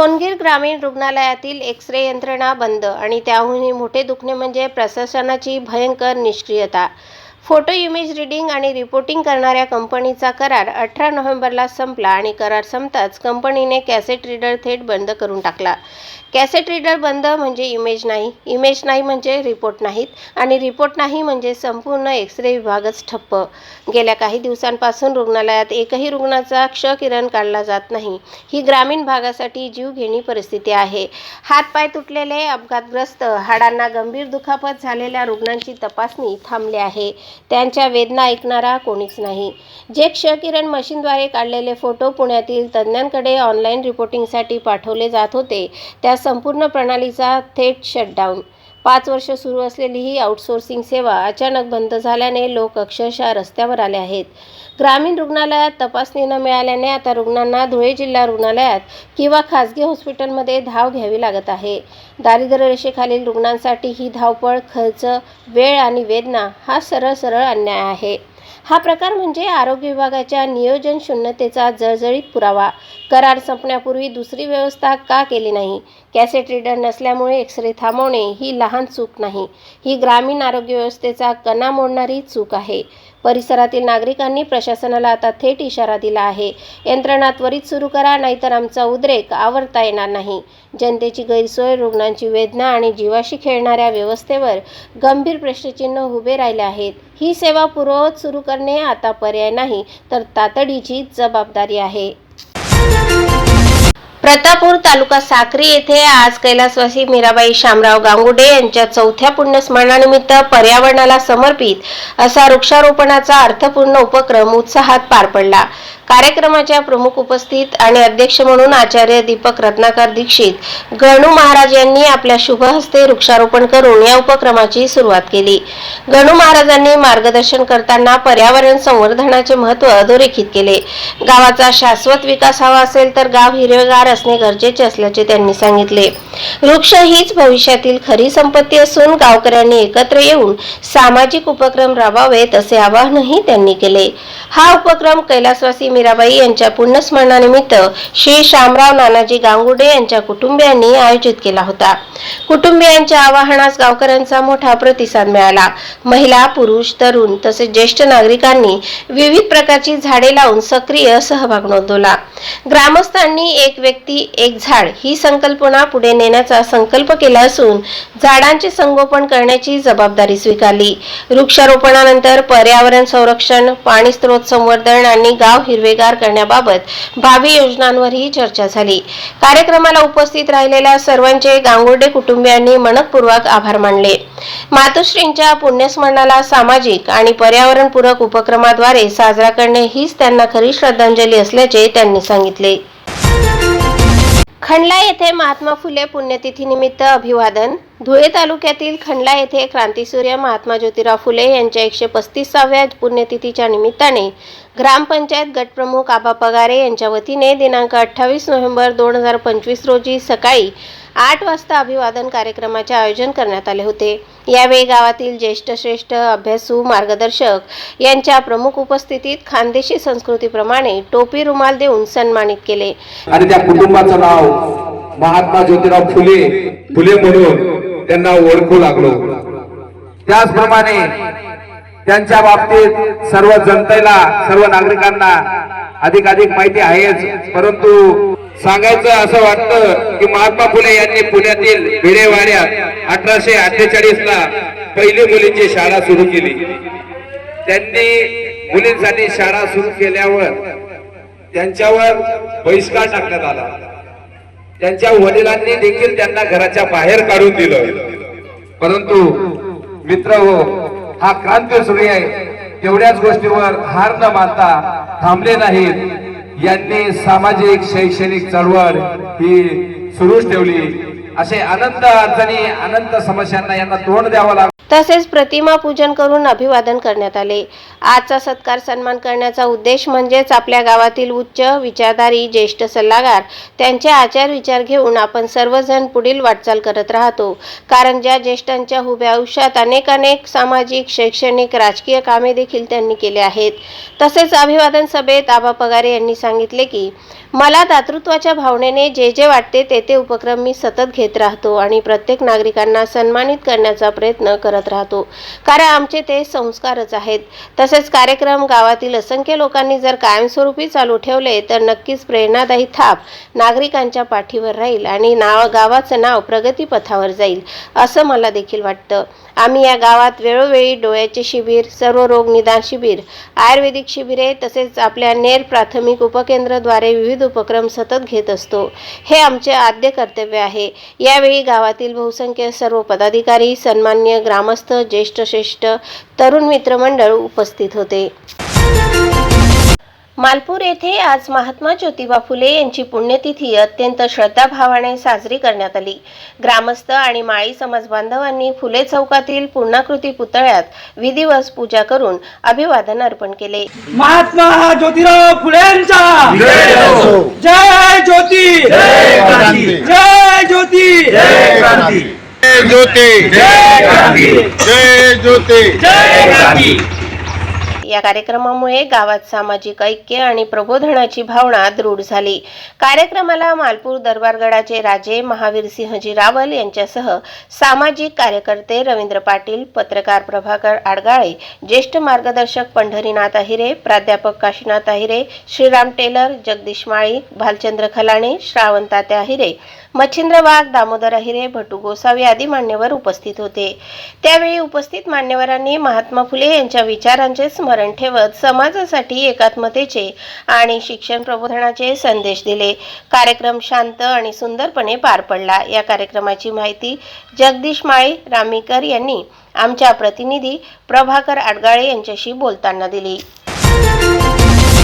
सोनगीर ग्रामीण रुग्णालयातील X ray यंत्रणा बंद आणि त्याहूनही मोठे दुखणे म्हणजे प्रशासनाची भयंकर निष्क्रियता. फोटो इमेज रिडिंग आणि रिपोर्टिंग करणाऱ्या कंपनीचा करार अठरा नोव्हेंबरला संपला आणि करार संपताच कंपनीने कॅसेट रीडर थेट बंद करून टाकला. कॅसेट रीडर बंद म्हणजे इमेज नाही. इमेज नाही म्हणजे रिपोर्ट नाहीत आणि रिपोर्ट नाही म्हणजे संपूर्ण एक्स रे विभागच ठप्प. गेल्या काही दिवसांपासून रुग्णालयात एकही रुग्णाचा क्ष किरण काढला जात नाही. ही ग्रामीण भागासाठी जीवघेणी परिस्थिती आहे. हातपाय तुटलेले अपघातग्रस्त हाडांना गंभीर दुखापत झालेल्या रुग्णांची तपासणी थांबली आहे. त्यांच्या वेदना ऐकणारा कोणीच नाही. जे क्षकिरण मशीनद्वारे काढलेले फोटो पुण्यातील तज्ज्ञांकडे ऑनलाईन रिपोर्टिंगसाठी पाठवले जात होते त्या संपूर्ण प्रणालीचा थेट शटडाऊन पाच वर्ष सुरू असलेली ही आउटसोर्सिंग सेवा अचानक बंद झाल्याने लोक अक्षरशः रस्त्यावर आले आहेत. ग्रामीण रुग्णालयात तपासणी न मिळाल्याने आता रुग्णांना धुळे जिल्हा रुग्णालयात किंवा खासगी हॉस्पिटलमध्ये धाव घ्यावी लागत आहे. दारिद्र्य रेषेखालील रुग्णांसाठी ही धावपळ खर्च वेळ आणि वेदना हा सरळ सरळ अन्याय आहे. हा प्रकार म्हणजे आरोग्य विभागाच्या नियोजन शून्यतेचा जळजळीत पुरावा. करार संपण्यापूर्वी दुसरी व्यवस्था का केली नाही? कॅसेट रीडर नसल्यामुळे एक्सरे थांबवणे ही लहान चूक नाही. ही ग्रामीण आरोग्य व्यवस्थेचा कणा मोडणारी चूक आहे. परिसरातील नागरिकांनी प्रशासनाला आता थेट इशारा दिला आहे. यंत्रणा त्वरित सुरू करा नाहीतर आमचा उद्रेक आवरता येणार नाही. जनतेची गैरसोय रुग्णांची वेदना आणि जीवाशी खेळणाऱ्या व्यवस्थेवर गंभीर प्रश्नचिन्ह उभे राहिले आहेत. ही सेवा पूर्ववत सुरू करणे आता पर्याय नाही तर तातडीची जबाबदारी आहे. प्रतापूर तालुका साक्री येथे आज कैलासवासी मीराबाई शामराव गांगुडे यांच्या चौथ्या पुण्यस्मरणानिमित्त पर्यावरणाला समर्पित असा वृक्षारोपणाचा अर्थपूर्ण उपक्रम उत्साहात पार पडला. कार्यक्रमाच्या प्रमुख उपस्थित आणि अध्यक्ष म्हणून आचार्य दीपक रत्नाकर दीक्षित गणू महाराज यांनी आपल्या शुभ हस्ते वृक्षारोपण करून या उपक्रमाची सुरुवात केली. गणू महाराजांनी मार्गदर्शन करताना पर्यावरण संवर्धनाचे महत्त्व अधोरेखित केले. गावाचा शाश्वत विकास हवा असेल तर गाव हिरवेगार असणे गरजेचे असल्याचे त्यांनी सांगितले. वृक्ष हीच भविष्यातील खरी संपत्ती असून गावकऱ्यांनी एकत्र येऊन सामाजिक उपक्रम राबवावेत असे आवाहनही त्यांनी केले. हा उपक्रम कैलासवासी मीराबाई यांच्या पुण्यस्मरणानिमित्त श्री शामराव नानाजी गांगुडे यांच्या कुटुंबियांनी आयोजित केला होता. कुटुंबियांच्या आवाहनास गावकऱ्यांचा मोठा प्रतिसाद मिळाला. महिला पुरुष तरुण तसेच ज्येष्ठ नागरिकांनी विविध प्रकारची झाडे लावून सक्रिय सहभाग नोंदवला. ग्रामस्थांनी एक व्यक्ती एक झाड ही संकल्पना पुढे नेण्याचा संकल्प केला असून झाडांचे संगोपन करण्याची जबाबदारी स्वीकारली. वृक्षारोपणानंतर पर्यावरण संरक्षण पाणी स्रोत संवर्धन आणि गाव हिरवे हिरवेगार करण्याबाबत भावी योजनांवरही चर्चा झाली. कार्यक्रमाला उपस्थित राहिलेल्या सर्वांचे गांगुर्डे कुटुंबियांनी मनपूर्वक आभार मानले. मातोश्रींच्या पुण्यस्मरणाला सामाजिक आणि पर्यावरणपूरक उपक्रमाद्वारे साजरा करणे हीच त्यांना खरी श्रद्धांजली असल्याचे त्यांनी सांगितले. खंडला येथे महात्मा फुले पुण्यतिथीनिमित्त अभिवादन धुळे तालुक्यातील खंडला येथे क्रांतीसूर्य महात्मा ज्योतिराव फुले यांच्या एकशे पस्तीसाव्या पुण्यतिथीच्या निमित्ताने ग्रामपंचायत गटप्रमुख आबा पगारे यांच्या वतीने दिनांक अठ्ठावीस नोव्हेंबर दोन हजार पंचवीस रोजी सकाळी आठ वाजता अभिवादन कार्यक्रमाचे आयोजन करण्यात आले होते. यावेळी गावातील ज्येष्ठ श्रेष्ठ अभ्यासू मार्गदर्शक यांच्या प्रमुख उपस्थितीत खानदेशी संस्कृतीप्रमाणे टोपी रुमाल देऊन सन्मानित केले. आणि त्या कुटुंबाचं नाव महात्मा ज्योतिराव फुले फुले म्हणून त्यांना ओळखू लागलो. त्याचप्रमाणे त्यांच्या बाबतीत सर्व जनतेला सर्व नागरिकांना अधिकाधिक माहिती आहेच. परंतु सांगायचं असं वाटतं की महात्मा फुले यांनी पुण्यातील भिडेवाड्यात अठराशे अठ्ठेचाळीस ला पहिली मुलींची शाळा सुरू केली. त्यांनी मुलींसाठी शाळा सुरू केल्यावर त्यांच्यावर बहिष्कार टाकण्यात आला. त्यांच्या वडिलांनी देखील त्यांना घराच्या बाहेर काढून दिलं. परंतु मित्र हो हा क्रांती सूर्य आहे. तेवढ्याच गोष्टीवर हार न मानता थांबले नाहीत. यांनी सामाजिक शैक्षणिक चळवळ ही सुरूच ठेवली. असे अनंत अडचणी अनंत समस्यांना यांना तोंड द्यावं लागलं. तसेच प्रतिमा पूजन करून अभिवादन करण्यात आले. आजचा सत्कार सन्मान करण्याचा उद्देश म्हणजेच आपल्या गावातील उच्च विचारधारी ज्येष्ठ सल्लागार त्यांचे आचार विचार घेऊन आपण सर्वजण पुढील वाटचाल करत राहतो. कारण ज्या ज्येष्ठांच्या उभ्या आयुष्यात अनेक अनेक सामाजिक शैक्षणिक राजकीय कामे देखील त्यांनी केले आहेत. तसेच अभिवादन सभेत आबा पगारे यांनी सांगितले की मला दातृत्वाच्या भावनेने जे जे वाटते ते ते उपक्रम मी सतत घेत राहतो आणि प्रत्येक नागरिकांना सन्मानित करण्याचा प्रयत्न करत राहतो. कारण आमचे ते संस्कारच आहेत. तसेच कार्यक्रम गावातील असंख्य लोकांनी जर कायमस्वरूपी चालू ठेवले तर नक्कीच प्रेरणादायी थाप नागरिकांच्या पाठीवर राहील आणि नाव गावाचं नाव प्रगतीपथावर जाईल असं मला देखील वाटतं. आम्ही या गावात वेळोवेळी डोळ्याचे शिबिर सर्व रोग निदान शिबिर आयुर्वेदिक शिबिरे तसेच आपल्या नेर प्राथमिक उपकेंद्राद्वारे विविध उपक्रम सतत घेत असतो. हे आमचे आद्य कर्तव्य आहे. यावेळी गावातील बहुसंख्य सर्व पदाधिकारी सन्मान्य ग्रामस्थ ज्येष्ठ श्रेष्ठ तरुण मित्रमंडळ उपस्थित होते. मालपूर येथे आज महात्मा ज्योतिबा फुले यांची पुण्यतिथी अत्यंत श्रद्धाभावाने साजरी करण्यात आली. ग्रामस्थ आणि माळी समाज बांधवांनी फुले चौकातील पूर्णाकृती पुतळ्यात विधिवत पूजा करून अभिवादन अर्पण केले. महात्मा ज्योतिराव फुलेंचा! जय असो. जय ज्योती! जय ज्योती! जय ज्योती जय ज्योती! जय क्रांती! या कार्यक्रमामुळे गावात सामाजिक ऐक्य आणि प्रबोधनाची भावना दृढ झाली. कार्यक्रमाला मालपूर दरबारगडाचे राजे महावीर सिंहजी रावल यांच्यासह सामाजिक कार्यकर्ते रवींद्र पाटील पत्रकार प्रभाकर आडगाळे ज्येष्ठ मार्गदर्शक पंढरीनाथ अहिरे प्राध्यापक काशीनाथ अहिरे श्रीराम टेलर जगदीश माळी भालचंद्र खलाणे श्रावण तात्या अहिरे मच्छिंद्र वाघ दामोदर अहिरे भटू गोसावी आदी मान्यवर उपस्थित होते. त्यावेळी उपस्थित मान्यवरांनी महात्मा फुले यांच्या विचारांचे स्मरण स्मरण ठेवत समाजासाठी एकात्मतेचे आणि शिक्षण प्रबोधनाचे संदेश दिले. कार्यक्रम शांत आणि सुंदरपणे पार पडला. या कार्यक्रमाची माहिती जगदीश माळी रामीकर यांनी आमच्या प्रतिनिधी प्रभाकर आडगाळे यांच्याशी बोलताना दिली.